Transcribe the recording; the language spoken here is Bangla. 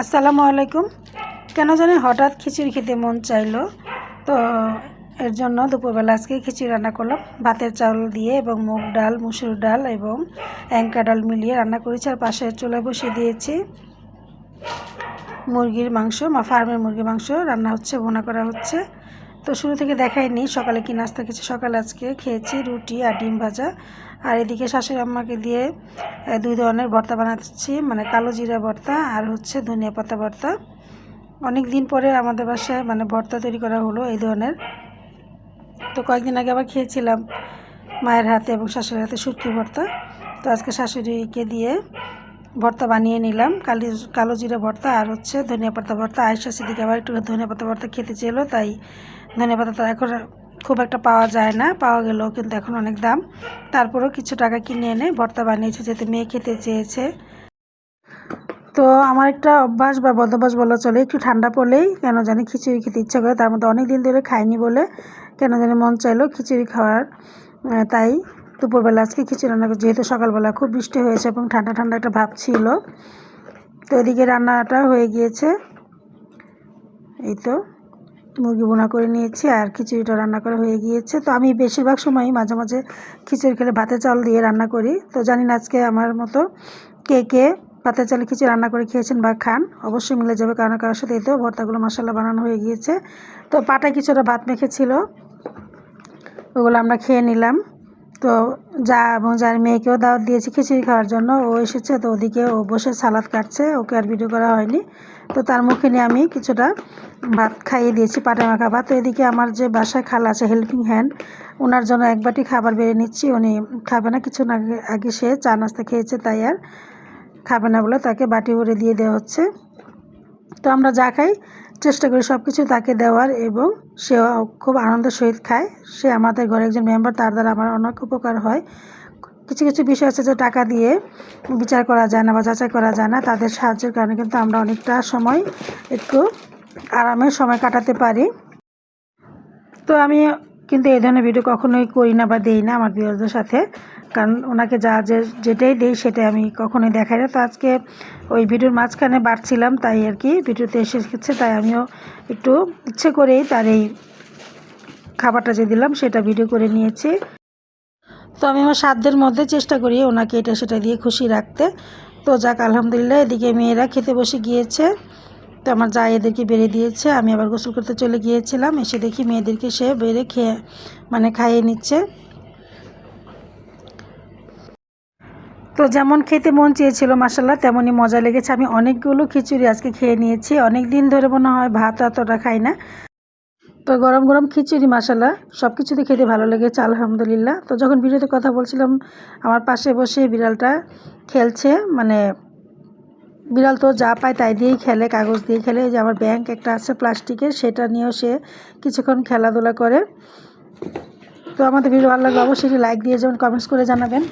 আসসালামু আলাইকুম। কেন জানি হঠাৎ খিচুড়ি খেতে মন চাইলো। তো এর জন্য দুপুরবেলা আজকে খিচুড়ি রান্না করলাম। ভাতের চাউল দিয়ে এবং মুগ ডাল, মুসুর ডাল এবং অ্যাঙ্কা ডাল মিলিয়ে রান্না করেছি আর পাশে চুলা বসিয়ে দিয়েছি মুরগির মাংস ফার্মের মুরগির মাংস। রান্না হচ্ছে বোনা করা হচ্ছে। তো শুরু থেকে দেখাইনি, সকালে কি নাস্তা খেয়েছি? সকালে আজকে খেয়েছি রুটি আর ডিম ভাজা। আর এদিকে শাশুড়ি আম্মাকে দিয়ে দুই ধরনের ভর্তা বানাচ্ছি মানে কালো জিরা ভর্তা আর হচ্ছে ধনিয়া পাতা ভর্তা। অনেক দিন পরে আমাদের বাসায় মানে ভর্তা তৈরি করা হলো এই ধরনের। তো কয়েকদিন আগে আবার খেয়েছিলাম মায়ের হাতে এবং শাশুড়ির হাতে শুটকি ভর্তা। তো আজকে শাশুড়িকে দিয়ে ভর্তা বানিয়ে নিলাম, কালি, কালো জিরা ভর্তা আর হচ্ছে ধনিয়া পাতা ভর্তা। আয়সা সিদ্দিক আবার একটু ধনিয়া পাতা ভর্তা খেতে চেয়েলো, তাই ধনিয়া পাতা তো এখন খুব একটা পাওয়া যায় না, পাওয়া গেলেও কিন্তু এখন অনেক দাম। তারপরেও কিছু টাকা কিনে এনে ভর্তা বানিয়েছে যেহেতু মেয়ে খেতে চেয়েছে। তো আমার একটা অভ্যাস বা বদভ্যাস বলা চলে, একটু ঠান্ডা পড়লেই কেন জানি খিচুড়ি খেতে ইচ্ছা করে, তার মধ্যে অনেক দিন ধরে খাইনি বলে কেন জানি মন চাইলো খিচুড়ি খাওয়ার। তাই দুপুরবেলা আজকে খিচুড়ি রান্না করি। যেহেতু সকালবেলা খুব বৃষ্টি হয়েছে এবং ঠান্ডা ঠান্ডা একটা ভাব ছিল। তো এদিকে রান্নাটা হয়ে গিয়েছে। এই তো। মুরগি বোনা করে নিয়েছি আর খিচুড়িটা রান্না করা হয়ে গিয়েছে। তো আমি বেশিরভাগ সময়ই মাঝে মাঝে খিচুড়ি খেলে ভাতে চাল দিয়ে রান্না করি। তো জানি না আজকে আমার মতো কে কে ভাতের চালে খিচুড়ি রান্না করে খেয়েছেন বা খান, অবশ্যই মিলে যাবে কারণ কারোর সাথে এতেও ভর্তাগুলো মশলা বানানো হয়ে গিয়েছে। তো পাটায় কিছুটা ভাত মেখেছিল, ওগুলো আমরা খেয়ে নিলাম। তো যা এবং যার মেয়েকেও দাওয়াত দিয়েছি খিচুড়ি খাওয়ার জন্য, ও এসেছে তো ওদিকে ও বসে সালাদ কাটছে, ওকে আর ভিডিও করা হয়নি। তো তার মুখে নিয়ে আমি কিছুটা ভাত খাইয়ে দিয়েছি, পাটা মাখা ভাত। তো এদিকে আমার যে বাসায় খালা আছে হেল্পিং হ্যান্ড ওনার জন্য এক বাটি খাবার বেড়ে নিচ্ছি। উনি খাবে না, কিছু না আগে সে চা নাস্তা খেয়েছে, তাই আর খাবে না বলে তাকে বাটি ভরে দিয়ে দেওয়া হচ্ছে। তো আমরা যা খাই, চেষ্টা করি সব কিছু তাকে দেওয়ার এবং সে খুব আনন্দের সহিত খায়। সে আমাদের ঘরে একজন মেম্বার, তার দ্বারা আমার অনেক উপকার হয়। কিছু কিছু বিষয় আছে যে টাকা দিয়ে বিচার করা যায় না বা যাচাই করা যায় না, তাদের সাহায্যের কারণে কিন্তু আমরা অনেকটা সময় একটু আরামে সময় কাটাতে পারি। তো আমি কিন্তু এই ধরনের ভিডিও কখনোই করি না বা দেই না আমার ভিউয়ারদের সাথে। কারণ ওনাকে যা যে, যেটাই দেই সেটাই আমি কখনোই দেখাই না। তো আজকে ওই ভিডিওর মাঝখানে বাড়ছিলাম, তাই আর কি ভিডিওতে এসে গেছে, তাই আমিও একটু ইচ্ছে করেই তার এই খাবারটা যে দিলাম সেটা ভিডিও করে নিয়েছি। তো আমি আমার সাধ্যের মধ্যে চেষ্টা করি ওনাকে এটা সেটা দিয়ে খুশি রাখতে। তো যাক, আলহামদুলিল্লাহ, এদিকে মেয়েরা খেতে বসে গিয়েছে। তো আমার যা এদেরকে বেড়ে দিয়েছে, আমি আবার গোসল করতে চলে গিয়েছিলাম। এসে দেখি মেয়েদেরকে সে বেড়ে খেয়ে মানে খাইয়ে নিচ্ছে। তো যেমন খেতে মন চেয়েছিল মাসাল্লাহ তেমনই মজা লেগেছে। আমি অনেকগুলো খিচুড়ি আজকে খেয়ে নিয়েছি। অনেক দিন ধরে মনে হয় ভাত অতটা খাই না। তো গরম গরম খিচুড়ি মশালা সব কিছুতে খেতে ভালো লেগেছে, আলহামদুলিল্লাহ। তো যখন ভিডিওতে কথা বলছিলাম, আমার পাশে বসে বিড়ালটা খেলছে মানে বিড়াল তো যা পায় তাই দিয়েই খেলে, কাগজ দিয়ে খেলে। যে আমার ব্যাংক একটা আছে প্লাস্টিকের, সেটা নিয়েও সে কিছুক্ষণ খেলাধুলা করে। তো আমাদের ভিডিও ভালো লাগলে অবশ্যই লাইক দিয়ে যেমন কমেন্টস করে জানাবেন।